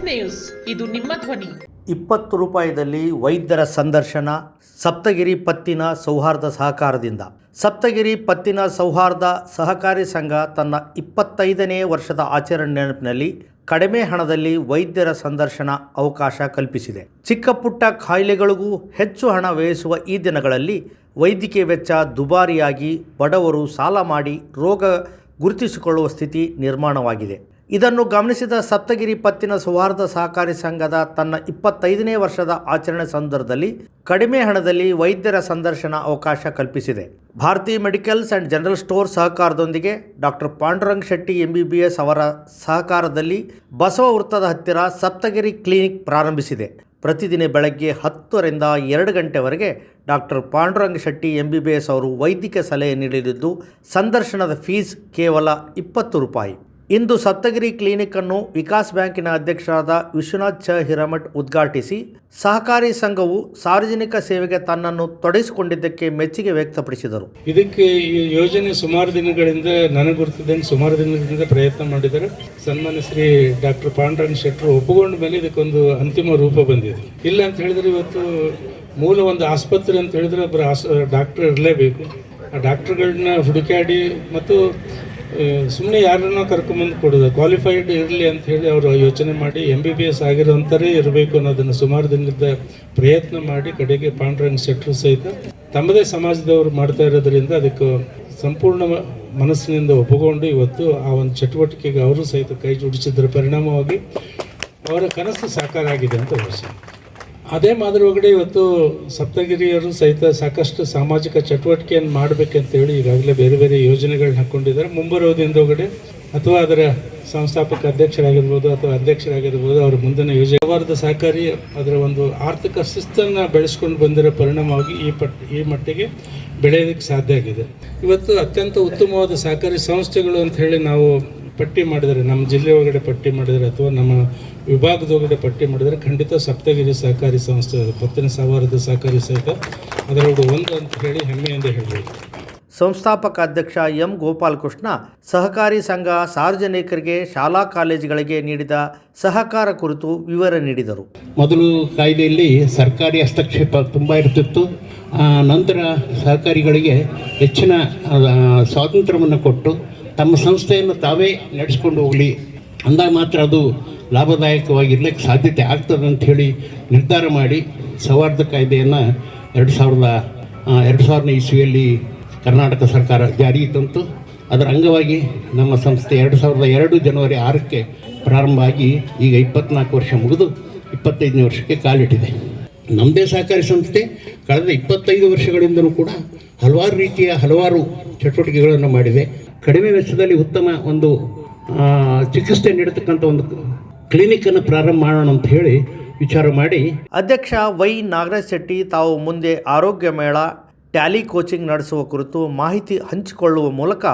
News. ಇದು ನಿಮ್ಮ ಧ್ವನಿ. ಇಪ್ಪತ್ತು ರೂಪಾಯಿದಲ್ಲಿ ವೈದ್ಯರ ಸಂದರ್ಶನ, ಸಪ್ತಗಿರಿ ಪತ್ತಿನ ಸೌಹಾರ್ದ ಸಹಕಾರದಿಂದ. ಸಪ್ತಗಿರಿ ಪತ್ತಿನ ಸೌಹಾರ್ದ ಸಹಕಾರಿ ಸಂಘ ತನ್ನ ಇಪ್ಪತ್ತೈದನೇ ವರ್ಷದ ಆಚರಣೆ ನೆನಪಿನಲ್ಲಿ ಕಡಿಮೆ ಹಣದಲ್ಲಿ ವೈದ್ಯರ ಸಂದರ್ಶನ ಅವಕಾಶ ಕಲ್ಪಿಸಿದೆ. ಚಿಕ್ಕ ಪುಟ್ಟ ಕಾಯಿಲೆಗಳಿಗೂ ಹೆಚ್ಚು ಹಣ ವ್ಯಯಿಸುವ ಈ ದಿನಗಳಲ್ಲಿ ವೈದ್ಯಕೀಯ ವೆಚ್ಚ ದುಬಾರಿಯಾಗಿ ಬಡವರು ಸಾಲ ಮಾಡಿ ರೋಗ ಗುರುತಿಸಿಕೊಳ್ಳುವ ಸ್ಥಿತಿ ನಿರ್ಮಾಣವಾಗಿದೆ. ಇದನ್ನು ಗಮನಿಸಿದ ಸಪ್ತಗಿರಿ ಪತ್ತಿನ ಸುವಾರ್ದ ಸಹಕಾರಿ ಸಂಘದ ತನ್ನ ಇಪ್ಪತ್ತೈದನೇ ವರ್ಷದ ಆಚರಣೆ ಸಂದರ್ಭದಲ್ಲಿ ಕಡಿಮೆ ಹಣದಲ್ಲಿ ವೈದ್ಯರ ಸಂದರ್ಶನ ಅವಕಾಶ ಕಲ್ಪಿಸಿದೆ. Bharatiya medicals and general store ಸಹಕಾರದೊಂದಿಗೆ ಡಾಕ್ಟರ್ ಪಾಂಡುರಂಗ್ ಶೆಟ್ಟಿ ಎಂಬಿಬಿಎಸ್ ಅವರ ಸಹಕಾರದಲ್ಲಿ ಬಸವ ವೃತ್ತದ ಹತ್ತಿರ ಸಪ್ತಗಿರಿ ಕ್ಲಿನಿಕ್ ಪ್ರಾರಂಭಿಸಿದೆ. ಪ್ರತಿದಿನ ಬೆಳಗ್ಗೆ ಹತ್ತರಿಂದ ಎರಡು ಗಂಟೆವರೆಗೆ doctor Panduranga Shetty M B B S ಅವರು ವೈದ್ಯಕೀಯ ಸಲಹೆ ನೀಡಲಿದ್ದು, ಸಂದರ್ಶನದ ಫೀಸ್ ಕೇವಲ ಇಪ್ಪತ್ತು ರೂಪಾಯಿ. ಇಂದು ಸಪ್ತಗಿರಿ ಕ್ಲಿನಿಕ್ ಅನ್ನು ವಿಕಾಸ್ ಬ್ಯಾಂಕಿನ ಅಧ್ಯಕ್ಷರಾದ ವಿಶ್ವನಾಥ್ ಛ ಹಿರಮಠ್ ಉದ್ಘಾಟಿಸಿ, ಸಹಕಾರಿ ಸಂಘವು ಸಾರ್ವಜನಿಕ ಸೇವೆಗೆ ತನ್ನನ್ನು ತೊಡಗಿಸಿಕೊಂಡಿದ್ದಕ್ಕೆ ಮೆಚ್ಚುಗೆ ವ್ಯಕ್ತಪಡಿಸಿದರು. ಇದಕ್ಕೆ ಈ ಯೋಜನೆ ಸುಮಾರು ದಿನಗಳಿಂದ ನನಗೆ ಗೊತ್ತಿದೆ ಸುಮಾರು ದಿನಗಳಿಂದ ಪ್ರಯತ್ನ ಮಾಡಿದ್ದಾರೆ. ಸನ್ಮಾನ್ಯ ಶ್ರೀ ಡಾಕ್ಟರ್ ಪಾಂಡುರಂಗ ಶೆಟ್ಟರು ಒಪ್ಪಿಕೊಂಡ ಮೇಲೆ ಇದಕ್ಕೊಂದು ಅಂತಿಮ ರೂಪ ಬಂದಿದೆ. ಇಲ್ಲ ಅಂತ ಹೇಳಿದ್ರೆ ಇವತ್ತು ಮೂಲ ಒಂದು ಆಸ್ಪತ್ರೆ ಅಂತ ಹೇಳಿದ್ರೆ ಒಬ್ಬರು ಡಾಕ್ಟರ್ ಇರಲೇಬೇಕು. ಆ ಡಾಕ್ಟರ್ಗಳನ್ನ ಹುಡುಕಾಡಿ ಮತ್ತು ಸುಮ್ಮನೆ ಯಾರನ್ನ ಕರ್ಕೊಂಬಂದು ಕೊಡೋದು? ಕ್ವಾಲಿಫೈಡ್ ಇರಲಿ ಅಂತ ಹೇಳಿ ಅವರು ಯೋಚನೆ ಮಾಡಿ ಎಂ ಬಿ ಬಿ ಎಸ್ ಆಗಿರೋಂಥರೇ ಇರಬೇಕು ಅನ್ನೋದನ್ನು ಸುಮಾರು ದಿನದ ಪ್ರಯತ್ನ ಮಾಡಿ ಕಡೆಗೆ ಪಾಂಡ್ರಂಗ್ ಶೆಟ್ಟರು ಸಹಿತ ತಮ್ಮದೇ ಸಮಾಜದವರು ಮಾಡ್ತಾ ಇರೋದ್ರಿಂದ ಅದಕ್ಕೆ ಸಂಪೂರ್ಣ ಮನಸ್ಸಿನಿಂದ ಒಪ್ಪಿಕೊಂಡು ಇವತ್ತು ಆ ಒಂದು ಚಟುವಟಿಕೆಗೆ ಅವರು ಸಹಿತ ಕೈ ಜೋಡಿಸಿದ್ರ ಪರಿಣಾಮವಾಗಿ ಅವರ ಕನಸು ಸಾಕಾರ ಆಗಿದೆ ಅಂತ ಭಾವಿಸ್ತೀನಿ. ಅದೇ ಮಾದರಿ ಒಳಗಡೆ ಇವತ್ತು ಸಪ್ತಗಿರಿಯವರು ಸಹಿತ ಸಾಕಷ್ಟು ಸಾಮಾಜಿಕ ಚಟುವಟಿಕೆಯನ್ನು ಮಾಡಬೇಕಂತೇಳಿ ಈಗಾಗಲೇ ಬೇರೆ ಬೇರೆ ಯೋಜನೆಗಳನ್ನ ಹಾಕ್ಕೊಂಡಿದ್ದಾರೆ ಮುಂಬರುವ ದಿನದೊಳಗಡೆ ಅಥವಾ ಅದರ ಸಂಸ್ಥಾಪಕ ಅಧ್ಯಕ್ಷರಾಗಿರ್ಬೋದು ಅಥವಾ ಅಧ್ಯಕ್ಷರಾಗಿರ್ಬೋದು ಅವರ ಮುಂದಿನ ಯೋಜನೆ. ವ್ಯವಹಾರದ ಸಹಕಾರಿ ಅದರ ಒಂದು ಆರ್ಥಿಕ ಶಿಸ್ತನ್ನು ಬೆಳೆಸ್ಕೊಂಡು ಬಂದಿರೋ ಪರಿಣಾಮವಾಗಿ ಈ ಪಟ್, ಈ ಮಟ್ಟಿಗೆ ಬೆಳೆಯೋದಕ್ಕೆ ಸಾಧ್ಯ ಆಗಿದೆ. ಇವತ್ತು ಅತ್ಯಂತ ಉತ್ತಮವಾದ ಸಹಕಾರಿ ಸಂಸ್ಥೆಗಳು ಅಂತ ಹೇಳಿ ನಾವು ಪಟ್ಟಿ ಮಾಡಿದರೆ ನಮ್ಮ ಜಿಲ್ಲೆ ಒಳಗಡೆ ಪಟ್ಟಿ ಮಾಡಿದರೆ ಅಥವಾ ನಮ್ಮ ವಿಭಾಗದೊಳಗಡೆ ಪಟ್ಟಿ ಮಾಡಿದರೆ ಖಂಡಿತ ಸಪ್ತಗಿರಿ ಸಹಕಾರಿ ಸಂಸ್ಥೆ ಅದು. ಪತ್ತಿನ ಸವಾರದ ಸಹಕಾರಿ ಸಹಿತ ಅದರೊಳಗೆ ಒಂದು ಅಂತ ಹೇಳಿ ಹೆಮ್ಮೆ ಹೆಮ್ಮೆಯಿಂದ ಹೇಳಬಹುದು ಸಂಸ್ಥಾಪಕ ಅಧ್ಯಕ್ಷ ಎಂ ಗೋಪಾಲಕೃಷ್ಣ ಸಹಕಾರಿ ಸಂಘ ಸಾರ್ವಜನಿಕರಿಗೆ ಶಾಲಾ ಕಾಲೇಜುಗಳಿಗೆ ನೀಡಿದ ಸಹಕಾರ ಕುರಿತು ವಿವರ ನೀಡಿದರು ಮೊದಲು ಕಾಯ್ದೆಯಲ್ಲಿ ಸರ್ಕಾರಿ ಹಸ್ತಕ್ಷೇಪ ತುಂಬ ಇರ್ತಿತ್ತು ನಂತರ ಸಹಕಾರಿಗಳಿಗೆ ಹೆಚ್ಚಿನ ಸ್ವಾತಂತ್ರ್ಯವನ್ನು ಕೊಟ್ಟು ತಮ್ಮ ಸಂಸ್ಥೆಯನ್ನು ತಾವೇ ನಡೆಸ್ಕೊಂಡು ಹೋಗಲಿ. ಅಂದಾಗ ಮಾತ್ರ ಅದು ಲಾಭದಾಯಕವಾಗಿರ್ಲಿಕ್ಕೆ ಸಾಧ್ಯತೆ ಆಗ್ತದೆ ಹೇಳಿ ನಿರ್ಧಾರ ಮಾಡಿ ಸೌಹಾರ್ದ ಕಾಯ್ದೆಯನ್ನು ಎರಡು ಸಾವಿರದ ಎರಡು ಸಾವಿರನೇ ಇಸ್ವಿಯಲ್ಲಿ ಕರ್ನಾಟಕ ಸರ್ಕಾರ ಜಾರಿಗೆ ತಂತು ಅದರ ಅಂಗವಾಗಿ ನಮ್ಮ ಸಂಸ್ಥೆ ಎರಡು ಸಾವಿರದ ಎರಡು ಜನವರಿ ಆರಕ್ಕೆ ಪ್ರಾರಂಭ ಆಗಿ ಈಗ ಇಪ್ಪತ್ನಾಲ್ಕು ವರ್ಷ ಮುಗಿದು ಇಪ್ಪತ್ತೈದನೇ ವರ್ಷಕ್ಕೆ ಕಾಲಿಟ್ಟಿದೆ. ನಮ್ಮದೇ ಸಹಕಾರಿ ಸಂಸ್ಥೆ ಕಳೆದ ಇಪ್ಪತ್ತೈದು ವರ್ಷಗಳಿಂದಲೂ ಕೂಡ ಹಲವಾರು ರೀತಿಯ ಹಲವಾರು ಚಟುವಟಿಕೆಗಳನ್ನು ಮಾಡಿದೆ. ಕಡಿಮೆ ವೆಚ್ಚದಲ್ಲಿ ಉತ್ತಮ ಒಂದು ಚಿಕಿತ್ಸೆ ನೀಡತಕ್ಕಂಥ ಒಂದು ಕ್ಲಿನಿಕ್ಕನ್ನು ಪ್ರಾರಂಭ ಮಾಡೋಣ ಅಂತ ಹೇಳಿ ವಿಚಾರ ಮಾಡಿ. ಅಧ್ಯಕ್ಷ ವೈ ನಾಗರಾಜ್ ಶೆಟ್ಟಿ ತಾವು ಮುಂದೆ ಆರೋಗ್ಯ ಮೇಳ, ಟ್ಯಾಲಿ ಕೋಚಿಂಗ್ ನಡೆಸುವ ಕುರಿತು ಮಾಹಿತಿ ಹಂಚಿಕೊಳ್ಳುವ ಮೂಲಕ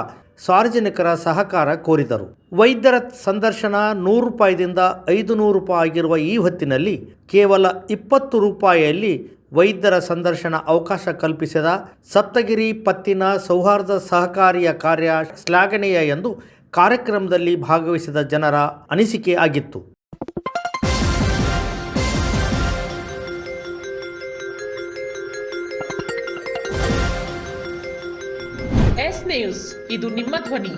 ಸಾರ್ವಜನಿಕರ ಸಹಕಾರ ಕೋರಿದರು. ವೈದ್ಯರ ಸಂದರ್ಶನ ನೂರು ರೂಪಾಯಿದಿಂದ ಐದು ನೂರು ರೂಪಾಯಿ ಆಗಿರುವ ಈ ಹೊತ್ತಿನಲ್ಲಿ ಕೇವಲ ಇಪ್ಪತ್ತು ರೂಪಾಯಿಯಲ್ಲಿ ವೈದ್ಯರ ಸಂದರ್ಶನ ಅವಕಾಶ ಕಲ್ಪಿಸಿದ ಸಪ್ತಗಿರಿ ಪತ್ತಿನ ಸೌಹಾರ್ದ ಸಹಕಾರಿಯ ಕಾರ್ಯ ಶ್ಲಾಘನೀಯ ಎಂದು ಕಾರ್ಯಕ್ರಮದಲ್ಲಿ ಭಾಗವಹಿಸಿದ ಜನರ ಅನಿಸಿಕೆ ಆಗಿತ್ತು. ಇದು ನಿಮ್ಮ ಧ್ವನಿ.